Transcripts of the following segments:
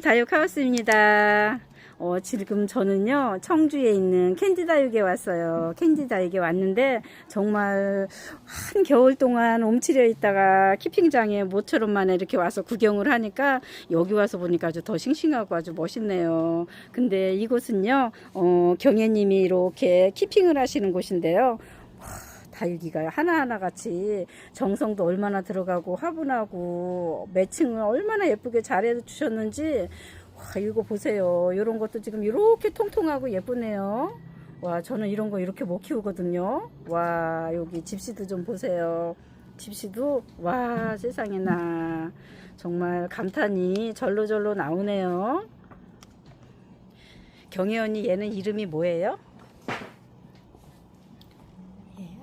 다육하우스입니다. 어, 지금 저는요, 청주에 있는 캔디다육에 왔어요. 캔디다육에 왔는데, 정말 한 겨울 동안 옴츠려 있다가 키핑장에 모처럼 만에 이렇게 와서 구경을 하니까, 여기 와서 보니까 아주 더 싱싱하고 아주 멋있네요. 근데 이곳은요, 어, 경혜님이 이렇게 키핑을 하시는 곳인데요. 다육이가 하나하나 같이 정성도 얼마나 들어가고 화분하고 매칭을 얼마나 예쁘게 잘해 주셨는지. 와 이거 보세요. 이런 것도 지금 이렇게 통통하고 예쁘네요. 와 저는 이런 거 이렇게 못 키우거든요. 와 여기 집시도 좀 보세요. 집시도 와 세상에나. 정말 감탄이 절로절로 나오네요. 경혜 언니 얘는 이름이 뭐예요?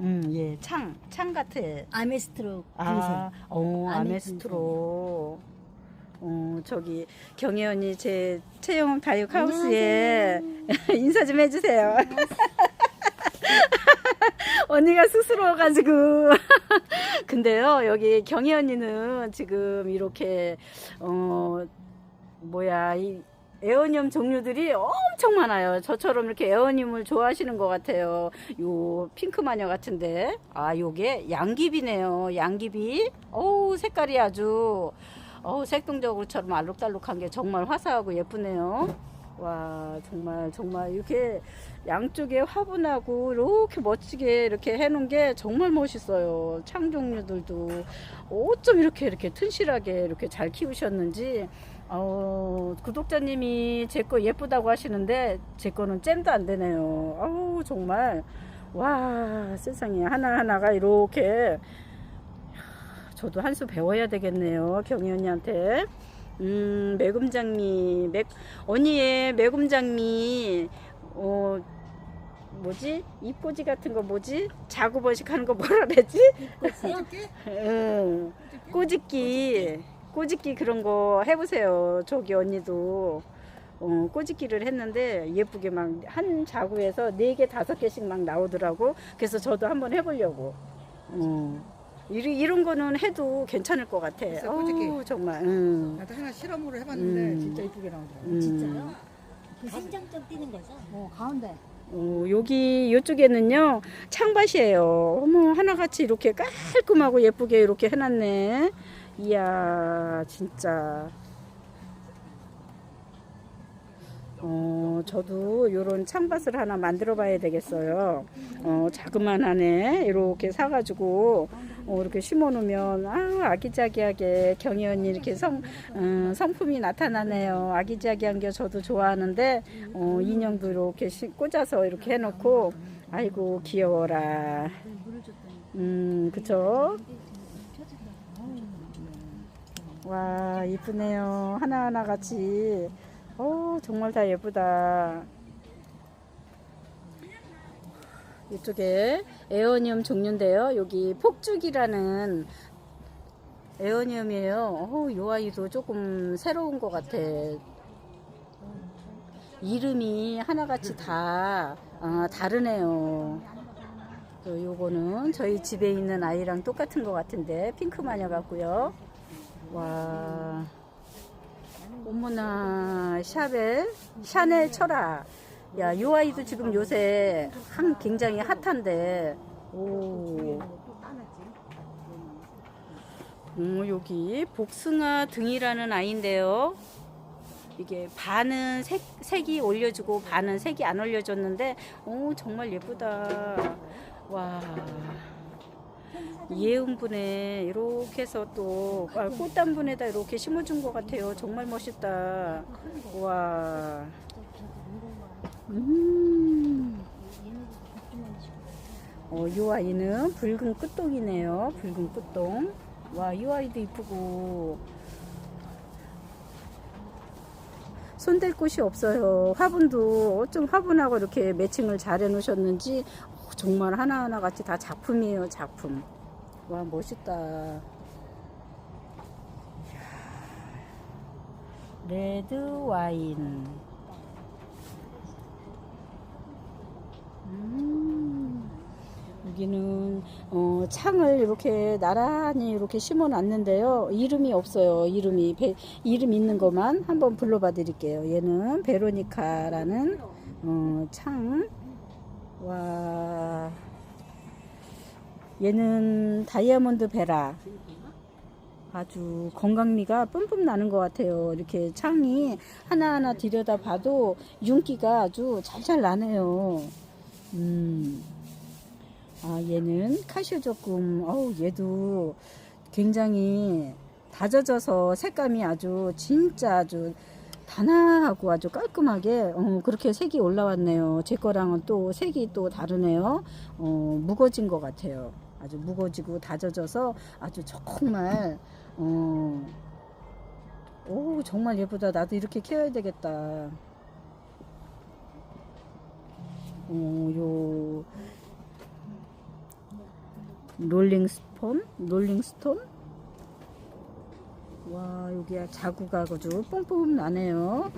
음, 예, 창, 창 같아. 아메스트로 아. 어, 아메 아메스트로. 어, 저기 경혜 언니 제 채용 다육 하우스에 인사 좀 해주세요. 언니가 스스로 가지고. 근데요, 여기 경혜 언니는 지금 이렇게, 어, 뭐야, 이 에어늄 종류들이 엄청 많아요. 저처럼 이렇게 에어늄을 좋아하시는 것 같아요. 요 핑크 마녀 같은데. 아, 요게 양귀비네요. 양귀비. 어우, 색깔이 아주, 어우, 색동적으로처럼 알록달록한 게 정말 화사하고 예쁘네요. 와, 정말, 정말 이렇게 양쪽에 화분하고 이렇게 멋지게 이렇게 해놓은 게 정말 멋있어요. 창 종류들도 어쩜 이렇게 이렇게 튼실하게 이렇게 잘 키우셨는지 어, 구독자님이 제 거 예쁘다고 하시는데 제 거는 잼도 안 되네요. 아우 정말 와 세상에 하나 하나가 이렇게 저도 한 수 배워야 되겠네요 경희 언니한테. 음 매금장미 매, 언니의 매금장미 어 뭐지 잎꽂이 같은 거 뭐지 자구버식 하는 거 뭐라 그랬지? 꽃이요? 응 꼬집기 꼬집기 그런 거 해보세요. 저기 언니도 어, 꼬집기를 했는데 예쁘게 막 한 자구에서 네 개 다섯 개씩 막 나오더라고. 그래서 저도 한번 해보려고. 어. 이런, 이런 거는 해도 괜찮을 것 같아. 글쎄, 어우, 꼬집기. 정말. 응. 나도 하나 실험으로 해봤는데 음. 진짜 이쁘게 나오더라고. 음. 진짜요? 그 생장점 뛰는 거죠? 어 가운데. 어, 여기 이쪽에는요 창밭이에요. 어머 하나같이 이렇게 깔끔하고 예쁘게 이렇게 해놨네. 이야 진짜. 어 저도 요런 창밭을 하나 만들어 봐야 되겠어요. 어 자그만 하네 이렇게 사가지고 어, 이렇게 심어 놓으면 아 아기자기하게 언니 이렇게 성 음, 성품이 나타나네요. 아기자기한 게 저도 좋아하는데 어, 인형도 이렇게 시- 꽂아서 이렇게 해놓고 아이고 귀여워라. 음 그쵸? 와 이쁘네요. 하나하나 같이. 어 정말 다 예쁘다. 이쪽에 에어늄 종류인데요. 여기 폭죽이라는 에어늄이에요. 어, 요 아이도 조금 새로운 것 같아. 이름이 하나같이 다 어, 다르네요. 또 요거는 저희 집에 있는 아이랑 똑같은 것 같은데 핑크 마녀 같고요. 와, 어머나 샤벨 샤넬 철아. 야, 요 아이도 지금 요새 한 굉장히 핫한데. 오. 음, 여기 복숭아 등이라는 아이인데요. 이게 반은 색, 색이 올려주고 반은 색이 안 올려줬는데, 오, 정말 예쁘다. 와. 예은분에 이렇게 해서 또 아, 꽃단분에다 이렇게 심어준 것 같아요. 정말 멋있다. 와. 음. 어, 이 아이는 붉은 끝동이네요. 붉은 끝동. 와, 이 아이도 이쁘고. 손댈 곳이 없어요. 화분도 어쩜 화분하고 이렇게 매칭을 잘 해놓으셨는지 어, 정말 하나하나 같이 다 작품이에요. 작품. 와, 멋있다. 레드 와인. 음. 여기는 어, 창을 이렇게 나란히 이렇게 심어 놨는데요. 이름이 없어요. 이름이 배- 이름 있는 것만 한번 불러봐 드릴게요. 얘는 베로니카라는 어, 창. 와. 얘는 다이아몬드 베라. 아주 건강미가 뿜뿜 나는 것 같아요. 이렇게 창이 하나하나 들여다 봐도 윤기가 아주 잘잘 나네요. 음. 아, 얘는 카시오 조금, 어우, 얘도 굉장히 다져져서 색감이 아주 진짜 아주 단아하고 아주 깔끔하게 어, 그렇게 색이 올라왔네요. 제 거랑은 또 색이 또 다르네요. 어, 무거진 것 같아요. 아주 무거지고 다져져서 아주 정말 어, 오 정말 예쁘다. 나도 이렇게 키워야 되겠다. 어, 요 롤링스톤, 롤링스톤. 와 여기 자구가 아주 뽕뽕 나네요.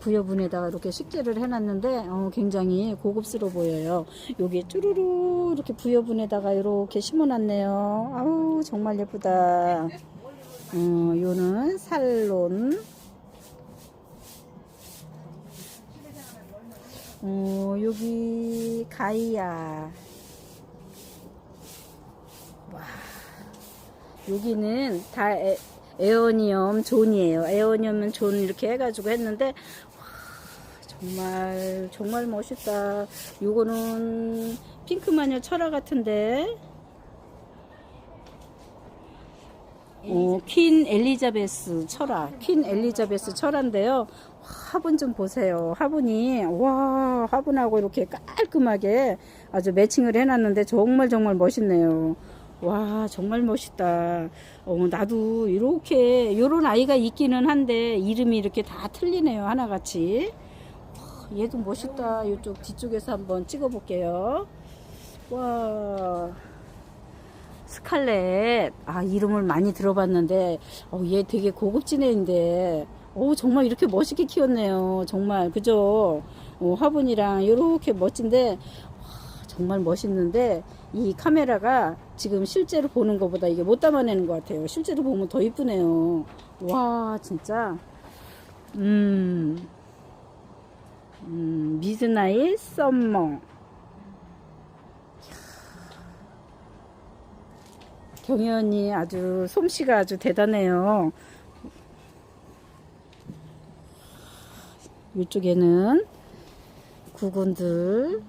부여분에다가 이렇게 식재를 해놨는데 어, 굉장히 고급스러워 보여요. 여기 쭈루루 이렇게 부여분에다가 이렇게 심어놨네요. 아우 정말 예쁘다. 어, 요는 살론. 어, 여기 가이아. 와, 여기는 다 에, 에어니엄 존이에요. 에어니엄은 존 이렇게 해가지고 했는데 와, 정말 정말 멋있다. 요거는 핑크마녀 철화 같은데. 어, 퀸 엘리자베스 철화, 퀸 엘리자베스 철화인데요. 화분 좀 보세요. 화분이 와 화분하고 이렇게 깔끔하게 아주 매칭을 해놨는데 정말 정말 멋있네요. 와 정말 멋있다. 어, 나도 이렇게 요런 아이가 있기는 한데 이름이 이렇게 다 틀리네요 하나같이. 와, 얘도 멋있다. 이쪽 뒤쪽에서 한번 찍어볼게요. 와. 스칼렛. 아 이름을 많이 들어봤는데 어, 얘 되게 고급진 애인데. 오 정말 이렇게 멋있게 키웠네요. 정말. 그죠? 어, 화분이랑 이렇게 멋진데 와, 정말 멋있는데 이 카메라가 지금 실제로 보는 것보다 이게 못 담아내는 것 같아요. 실제로 보면 더 이쁘네요. 와 진짜. 음, 음 미드나잇 썸머 언니 아주 솜씨가 아주 대단해요. 이쪽에는 구근들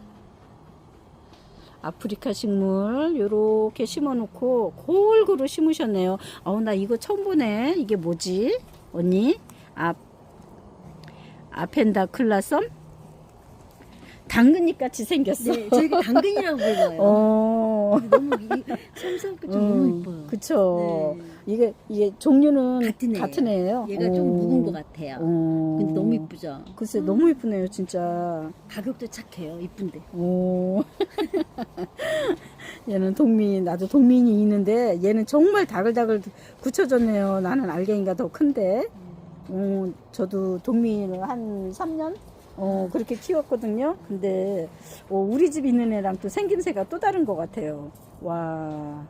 아프리카 식물 요렇게 심어 놓고 골고루 심으셨네요. 아우 나 이거 처음 보네. 이게 뭐지? 언니? 아 아펜다 클라썸? 당근잎 같이 생겼어. 네, 저희가 당근이라고 불러요. 어. 너무 이- 솜사업도 좀 너무 이뻐요. 그쵸. 네. 이게, 이게 종류는 같은 애예요. 같은 애예요. 얘가 좀 묵은 것 같아요. 어. 근데 너무 이쁘죠. 글쎄, 너무 이쁘네요, 진짜. 가격도 착해요. 이쁜데. 오. 얘는 동민, 나도 동민이 있는데, 얘는 정말 다글다글 굳혀졌네요. 나는 알갱이가 더 큰데. 어, 저도 동민을 한 3년? 어, 그렇게 키웠거든요. 근데, 어, 우리 집 있는 애랑 또 생김새가 또 다른 것 같아요. 와.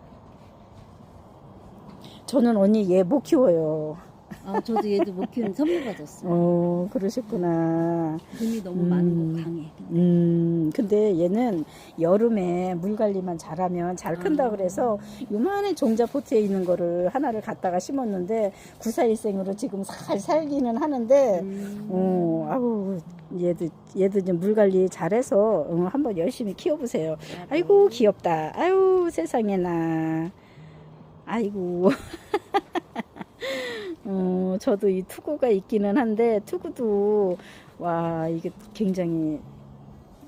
저는 언니 얘 못 키워요. 아, 저도 얘도 못 키우는 선물 받았어요. 어, 그러셨구나. 금이 너무 음. 많은 거 강해. 음, 근데 얘는 여름에 물 관리만 잘하면 잘 큰다 아. 그래서 요만한 종자 포트에 있는 거를 하나를 갖다가 심었는데 구사일생으로 지금 살 살기는 하는데 음. 어, 아우 얘도 얘도 이제 물 관리 잘해서 어, 한번 열심히 키워보세요. 아이고 귀엽다. 아유 세상에나. 아이고. 어, 저도 이 투구가 있기는 한데 투구도 와 이게 굉장히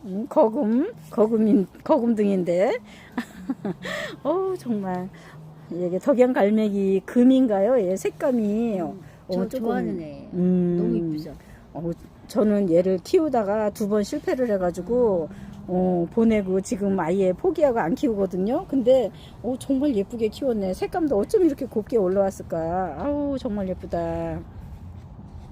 음, 거금 거금인 거금등인데. 어 정말 이게 덕양 갈매기 금인가요? 얘 색감이 어, 저 조금, 좋아하는 애. 음, 너무 이쁘죠. 어, 저는 얘를 키우다가 두 번 실패를 해가지고 어, 보내고 지금 아예 포기하고 안 키우거든요. 근데 어, 정말 예쁘게 키웠네. 색감도 어쩜 이렇게 곱게 올라왔을까. 아우 정말 예쁘다.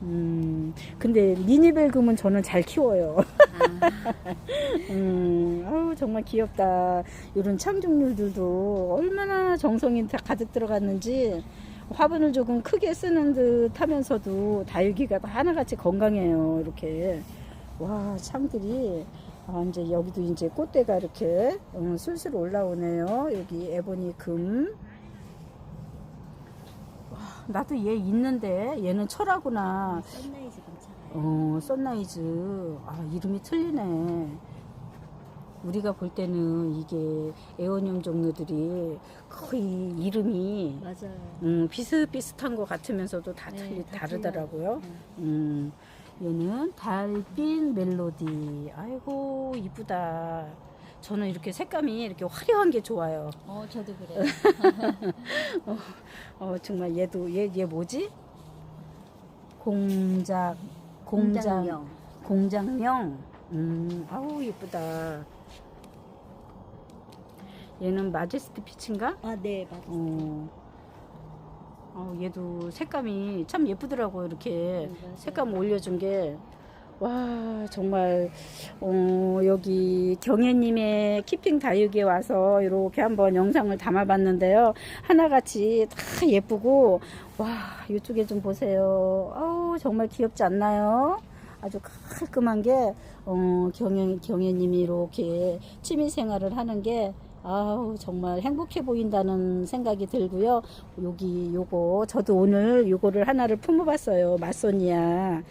음, 근데 미니벨금은 저는 잘 키워요. 아, 음, 아우, 정말 귀엽다. 이런 창종류들도 얼마나 정성이 다 가득 들어갔는지 화분을 조금 크게 쓰는 듯 하면서도 다육이가 다 하나같이 건강해요. 이렇게. 와, 창들이. 아, 이제 여기도 이제 꽃대가 이렇게 음, 술술 올라오네요. 여기 에보니 금. 와, 나도 얘 있는데 얘는 철하구나. 썬라이즈 괜찮아요. 어, 썬라이즈. 아, 이름이 틀리네. 우리가 볼 때는 이게 에어늄 종류들이 거의 이름이 맞아요. 음, 비슷비슷한 것 같으면서도 다 네, 틀리, 다 다르더라고요. 틀려요. 음, 얘는 달빛 멜로디. 아이고, 이쁘다. 저는 이렇게 색감이 이렇게 화려한 게 좋아요. 어, 저도 그래요. 어, 정말 얘도, 얘, 얘 뭐지? 공작, 공작, 공장명. 공장명. 음, 아우 예쁘다. 얘는 마제스티 피치인가? 아, 네, 맞아요. 어. 어, 얘도 색감이 참 예쁘더라고 이렇게 네. 색감 올려준 게. 와 정말 어, 여기 경혜님의 키핑 다육이에 와서 이렇게 한번 영상을 담아봤는데요 하나같이 다 예쁘고 와 이쪽에 좀 보세요 아우 정말 귀엽지 않나요 아주 깔끔한 게 어, 경혜 경혜님이 이렇게 취미 생활을 하는 게 아우 정말 행복해 보인다는 생각이 들고요. 여기 요거 저도 오늘 요거를 하나를 품어봤어요. 마소니아.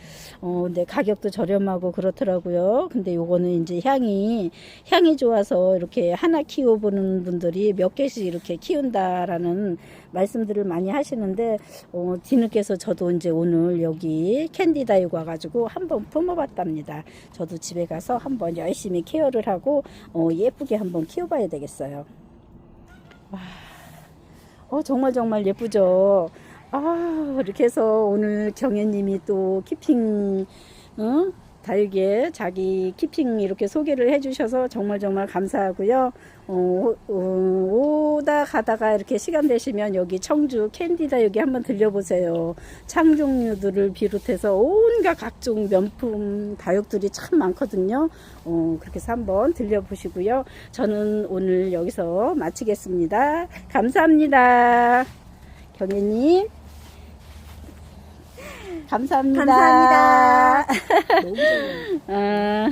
어, 근데 가격도 저렴하고 그렇더라고요. 근데 요거는 이제 향이 향이 좋아서 이렇게 하나 키워보는 분들이 몇 개씩 이렇게 키운다라는 말씀들을 많이 하시는데 어, 뒤늦게서 저도 이제 오늘 여기 캔디다육 와가지고 한번 품어봤답니다. 저도 집에 가서 한번 열심히 케어를 하고 어, 예쁘게 한번 키워봐야 되겠어요. 와, 어, 정말 정말 예쁘죠. 아, 이렇게 해서 오늘 경혜님이 또 키핑, 어? 다육에 자기 키핑 이렇게 소개를 해주셔서 정말 정말 감사하고요. 어, 어, 오다 가다가 이렇게 시간 되시면 여기 청주 캔디다 여기 한번 들려보세요. 창 종류들을 비롯해서 온갖 각종 명품 다육들이 참 많거든요. 어, 그렇게 해서 한번 들려보시고요. 저는 오늘 여기서 마치겠습니다. 감사합니다. 경혜님. 감사합니다. 감사합니다. 어,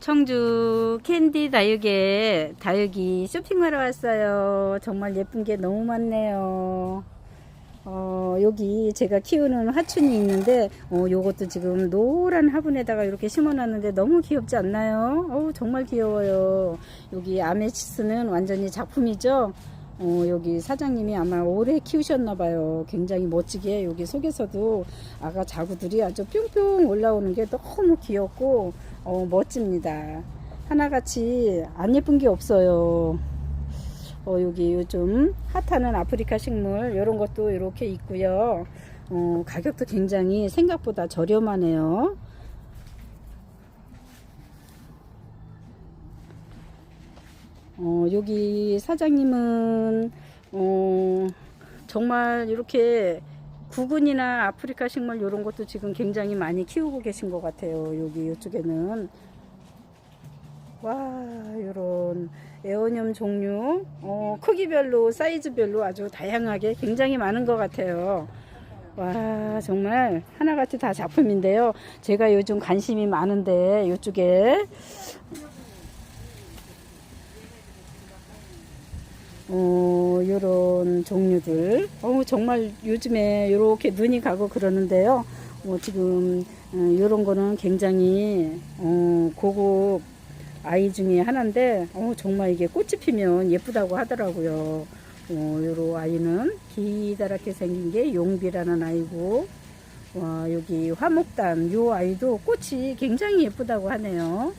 청주 캔디 다육에 다육이 쇼핑하러 왔어요. 정말 예쁜 게 너무 많네요. 어, 여기 제가 키우는 화춘이 있는데, 어, 요것도 지금 노란 화분에다가 이렇게 심어놨는데 너무 귀엽지 않나요? 어우, 정말 귀여워요. 여기 아메치스는 완전히 작품이죠? 어, 여기 사장님이 아마 오래 키우셨나 봐요. 굉장히 멋지게 여기 속에서도 아가 자구들이 아주 뿅뿅 올라오는 게 너무 귀엽고, 어, 멋집니다. 하나같이 안 예쁜 게 없어요. 어, 여기 요즘 핫하는 아프리카 식물 이런 것도 이렇게 있고요. 어, 가격도 굉장히 생각보다 저렴하네요. 어, 여기 사장님은 어, 정말 이렇게 구근이나 아프리카 식물 이런 것도 지금 굉장히 많이 키우고 계신 것 같아요. 여기 이쪽에는 와 이런 에어늄 종류 어, 크기별로 사이즈별로 아주 다양하게 굉장히 많은 것 같아요. 와 정말 하나같이 다 작품인데요. 제가 요즘 관심이 많은데 이쪽에 어, 요런 종류들. 어, 정말 요즘에 이렇게 눈이 가고 그러는데요. 어, 지금, 어, 요런 거는 굉장히, 어, 고급 아이 중에 하나인데, 어, 정말 이게 꽃이 피면 예쁘다고 하더라고요. 어, 요런 아이는 기다랗게 생긴 게 용비라는 아이고, 와, 여기 화목단, 요 아이도 꽃이 굉장히 예쁘다고 하네요.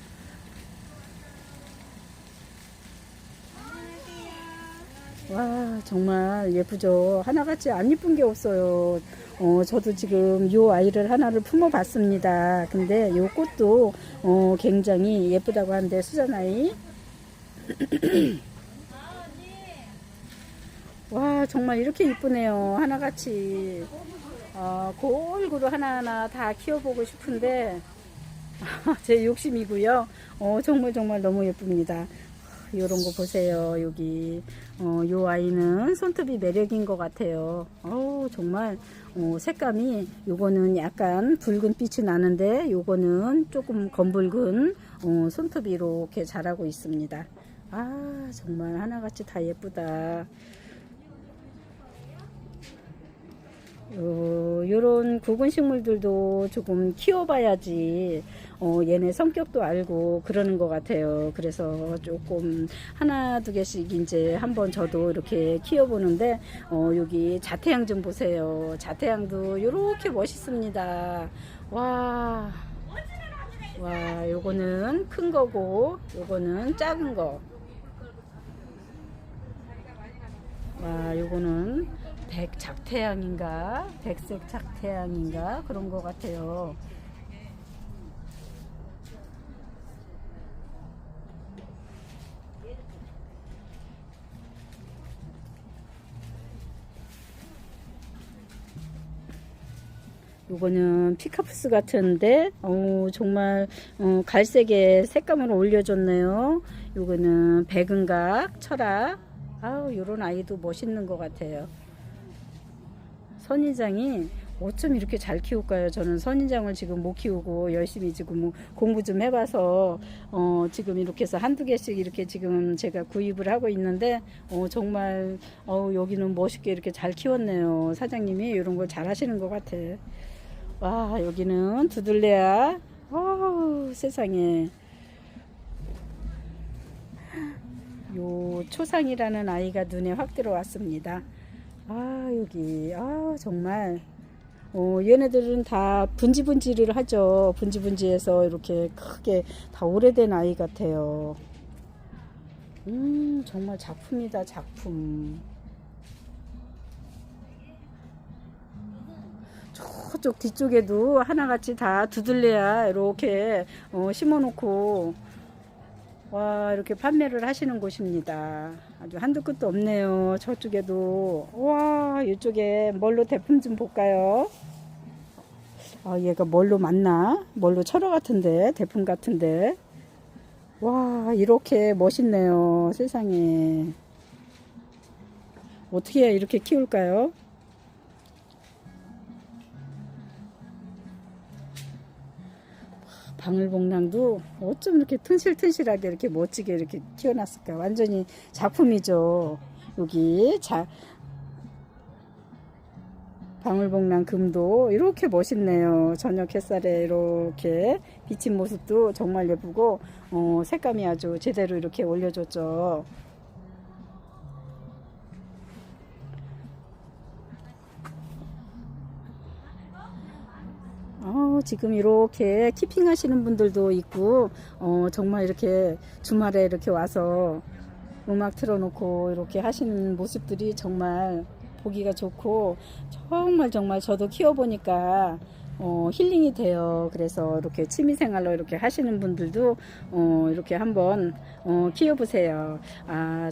와 정말 예쁘죠. 하나같이 안 예쁜 게 없어요. 어 저도 지금 요 아이를 하나를 품어 봤습니다. 근데 요 꽃도 어 굉장히 예쁘다고 하는데 수잔아이. 와 정말 이렇게 이쁘네요. 하나같이. 어, 골고루 하나하나 다 키워보고 싶은데 제 욕심이고요. 어, 정말 정말 너무 예쁩니다 이런 거 보세요. 여기. 어, 요 아이는 손톱이 매력인 것 같아요. 어 정말. 어, 색감이 요거는 약간 붉은 빛이 나는데 요거는 조금 검붉은 어, 손톱이 이렇게 자라고 있습니다. 아 정말 하나같이 다 예쁘다. 요, 요런 굵은 식물들도 조금 키워봐야지, 어, 얘네 성격도 알고 그러는 것 같아요. 그래서 조금 하나, 두 개씩 이제 한번 저도 이렇게 키워보는데, 어, 여기 자태양 좀 보세요. 자태양도 요렇게 멋있습니다. 와. 와, 요거는 큰 거고, 요거는 작은 거. 와, 요거는 백 작태양인가? 백색 작태양인가? 그런 것 같아요. 요거는 피카푸스 같은데, 어, 정말, 어, 갈색의 색감을 올려줬네요. 요거는 백은각, 철학. 아우, 요런 아이도 멋있는 것 같아요. 선인장이 어쩜 이렇게 잘 키울까요? 저는 선인장을 지금 못 키우고 열심히 지금 뭐 공부 좀 해봐서 어 지금 이렇게 해서 한두 개씩 이렇게 지금 제가 구입을 하고 있는데 어 정말 어 여기는 멋있게 이렇게 잘 키웠네요. 사장님이 이런 걸 잘 하시는 것 같아. 와 여기는 두들레야. 와 세상에. 요 초상이라는 아이가 눈에 확 들어왔습니다. 아 여기 아 정말 어 얘네들은 다 분지분지를 하죠 분지분지해서 이렇게 크게 다 오래된 아이 같아요 음 정말 작품이다 작품 저쪽 뒤쪽에도 하나같이 다 두들레야 이렇게 어, 심어놓고 와 이렇게 판매를 하시는 곳입니다. 아주 한두 끝도 없네요. 저쪽에도 와 이쪽에 뭘로 대품 좀 볼까요? 아 얘가 뭘로 맞나? 뭘로 철화 같은데 대품 같은데 와 이렇게 멋있네요. 세상에 어떻게 이렇게 키울까요? 방울복랑도 어쩜 이렇게 튼실튼실하게 이렇게 멋지게 이렇게 키워놨을까. 완전히 작품이죠. 여기 자 방울복랑 금도 이렇게 멋있네요. 저녁 햇살에 이렇게 비친 모습도 정말 예쁘고 어, 색감이 아주 제대로 이렇게 올려줬죠 지금 이렇게 키핑 하시는 분들도 있고, 어, 정말 이렇게 주말에 이렇게 와서 음악 틀어놓고 이렇게 하시는 모습들이 정말 보기가 좋고, 정말 정말 저도 키워보니까, 어, 힐링이 돼요. 그래서 이렇게 취미생활로 이렇게 하시는 분들도, 어, 이렇게 한번, 어, 키워보세요. 아,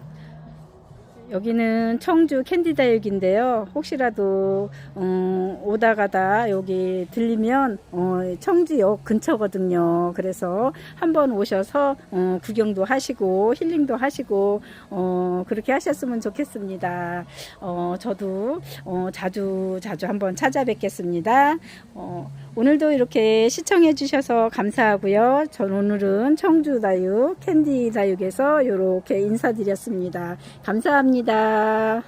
여기는 청주 캔디다육인데요. 혹시라도 어, 오다 가다 여기 들리면 어, 청주역 근처거든요. 그래서 한번 오셔서 어, 구경도 하시고 힐링도 하시고 어, 그렇게 하셨으면 좋겠습니다. 어, 저도 어, 자주 자주 한번 찾아뵙겠습니다. 어, 오늘도 이렇게 시청해 주셔서 감사하고요. 전 오늘은 청주 다육 캔디 다육에서 이렇게 인사드렸습니다. 감사합니다. 的.